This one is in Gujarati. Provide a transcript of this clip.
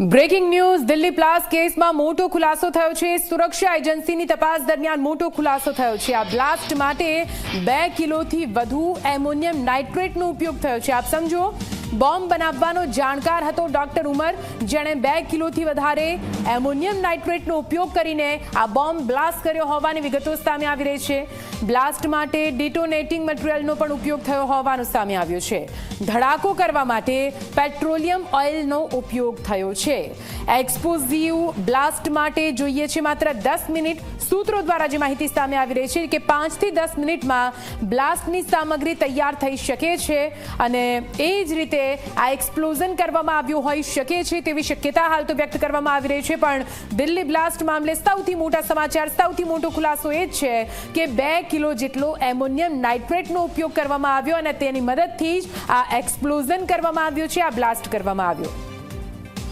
બ્રેકિંગ ન્યૂઝ, દિલ્હી પ્લાસ કેસમાં મોટો ખુલાસો થયો છે. સુરક્ષા એજન્સીની તપાસ દરમિયાન મોટો ખુલાસો થયો છે. આ બ્લાસ્ટ માટે બે કિલોથી વધુ એમોનિયમ નાઇટ્રેટનો ઉપયોગ થયો છે. આપ સમજો, બોમ્બ બનાવવાનો જાણકાર હતો ડોક્ટર ઉમર, જેણે બે કિલોથી વધારે એમોનિયમ નાઇટ્રેટનો ઉપયોગ કરીને આ બોમ્બ બ્લાસ્ટ કર્યો હોવાની વિગતો સામે આવી રહી છે. બ્લાસ્ટ માટે ડિટોનેટિંગ મટીરિયલનો પણ ઉપયોગ થયો હોવાનું સામે આવ્યું છે. ધડાકો કરવા માટે પેટ્રોલિયમ ઓઇલનો ઉપયોગ થયો છે. એક્સપ્લોઝિવ બ્લાસ્ટ માટે જોઈએ છે માત્ર દસ મિનિટ. સૂત્રો દ્વારા જે માહિતી સામે આવી રહી છે કે પાંચથી દસ મિનિટમાં બ્લાસ્ટની સામગ્રી તૈયાર થઈ શકે છે અને એ જ રીતે આ એક્સપ્લોઝન કરવામાં આવ્યું હોઈ શકે છે તેવી શક્યતા હાલ તો વ્યક્ત કરવામાં આવી રહી છે. પણ દિલ્હી બ્લાસ્ટ મામલે સૌથી મોટા સમાચાર, સૌથી મોટો ખુલાસો એ જ છે કે બે કિલો જેટલો એમોનિયમ નાઇટ્રેટનો ઉપયોગ કરવામાં આવ્યો અને તેની મદદથી જ આ એક્સપ્લોઝન કરવામાં આવ્યું છે, આ બ્લાસ્ટ કરવામાં આવ્યો.